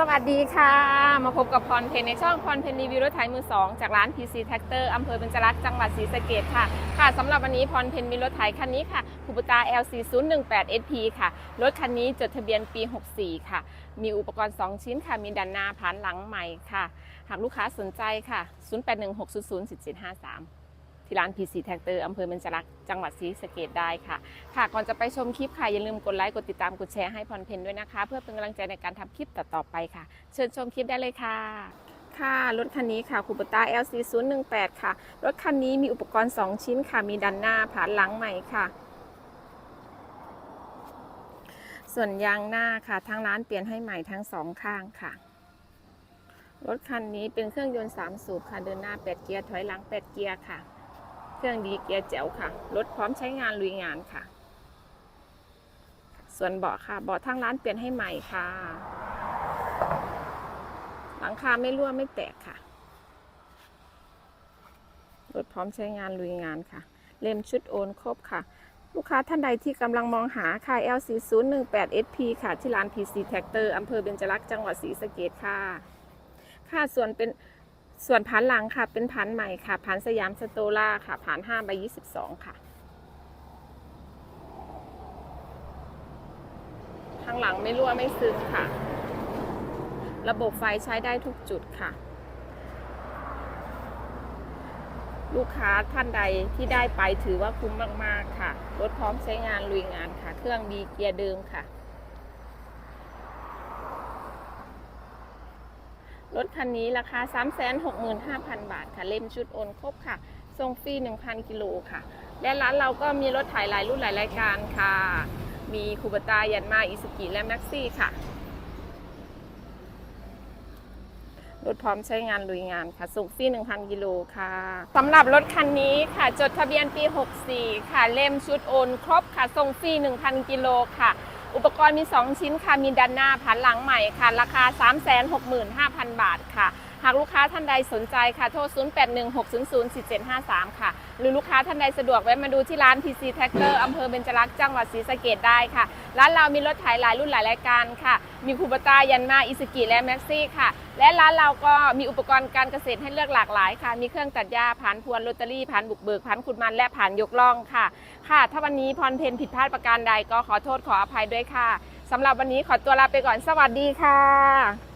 สวัสดีค่ะ มาพบกับพรเพนในช่องพรเพนรีวิวรถไถมือ 2 จากร้าน PC Tractor อำเภอเบญจรักษ์จังหวัดศรีสะเกดค่ะ ค่ะสำหรับวันนี้พรเพนมีรถไถคันนี้ค่ะคูปตา LC 0 1 8 SP ค่ะ รถคันนี้จดทะเบียนปี 64 ค่ะ มีอุปกรณ์ 2 ชิ้นค่ะ มีดันหน้าผานหลังใหม่ค่ะ หากลูกค้าสนใจค่ะ 0816004753 ที่ร้าน PC Tractor อำเภอเบญจรักจังหวัดศรีสะเกดได้ค่ะ ค่ะ ก่อนจะไปชมคลิปค่ะ อย่าลืมกดไลค์ กดติดตาม กดแชร์ให้พรเพนด้วยนะคะ เพื่อเป็นกำลังใจในการทำคลิปต่อๆไปค่ะ เชิญชมคลิปได้เลยค่ะ ค่ะ รถคันนี้ค่ะคูปต้า LC 0 1 8ค่ะ รถคันนี้มีอุปกรณ์ 2 ชิ้นค่ะ มีดันหน้าผานหลังใหม่ค่ะส่วนยางหน้าค่ะ ทางร้านเปลี่ยนให้ใหม่ทั้งสองข้างค่ะ รถคันนี้เป็นเครื่องยนต์ 3 สูบค่ะ เดินหน้า 8 เกียร์ ถอยหลัง 8 เกียร์ค่ะ เครื่องดีเกียร์แจ๋วค่ะ รถพร้อมใช้งานลุยงานค่ะ ส่วนเบาะค่ะ เบาะทางร้านเปลี่ยนให้ใหม่ค่ะ หลังคาไม่รั่วไม่แตกค่ะ รถพร้อมใช้งานลุยงานค่ะ เล่มชุดโอนครบค่ะ ลูกค้าท่านใดที่กำลังมองหาค่ะ LC 0 1 8 SP ค่ะ ที่ร้าน PC Tractor อำเภอเบญจรักษ์จังหวัดศรีสะเกดค่ะ ค่ะส่วนเป็น ส่วนพันหลังค่ะ เป็นพันใหม่ค่ะ พันสยามสโตล่าค่ะพัน5ใบ22ค่ะ ข้างหลังไม่รั่วไม่ซึมค่ะ ระบบไฟใช้ได้ทุกจุดค่ะ ลูกค้าท่านใดที่ได้ไปถือว่าคุ้มมาก ๆ ค่ะ รถพร้อมใช้งานลุยงานค่ะ เครื่องดีเกียร์เดิมค่ะ รถคันนี้ราคา 365,000 บาทค่ะ เล่มชุดโอนครบค่ะส่งฟรี 1,000 กิโลค่ะ และร้านเราก็มีรถถ่ายหลายรุ่นหลายรายการค่ะ มีคูบตายันมาอิสุกิและแม็กซี่ค่ะ รถพร้อมใช้งานลุยงานค่ะ ส่งฟรี 1,000 กิโลค่ะสำหรับรถคันนี้ค่ะ จดทะเบียนปี 64 ค่ะ เล่มชุดโอนครบค่ะ ส่งฟรี 1,000 กิโลค่ะ อุปกรณ์มี 2 ชิ้นค่ะ มีดันหน้าผันหลังใหม่ค่ะ ราคา 365,000 บาทค่ะ หากลูกค้าท่านใดสนใจค่ะ โทร 0816004753 ค่ะ หรือลูกค้าท่านใดสะดวกแวะมาดูที่ร้าน PC Tractor อำเภอเบญจรักษ์จังหวัดศรีสะเกดได้ค่ะ ร้านเรามีรถไถหลายรุ่นหลายรายการค่ะ มีคูบตายันมาอิสกิและแม็กซี่ค่ะ และร้านเราก็มีอุปกรณ์การเกษตรให้เลือกหลากหลายค่ะ มีเครื่องตัดหญ้าผ่านพวนโรตารี่ผ่านบุกเบิกผ่านขุดมันและผ่านยกล่องค่ะ ค่ะ ถ้าวันนี้พรเพนผิดพลาดประการใดก็ขอโทษขออภัยด้วยค่ะสำหรับวันนี้ขอตัวลาไปก่อนสวัสดีค่ะ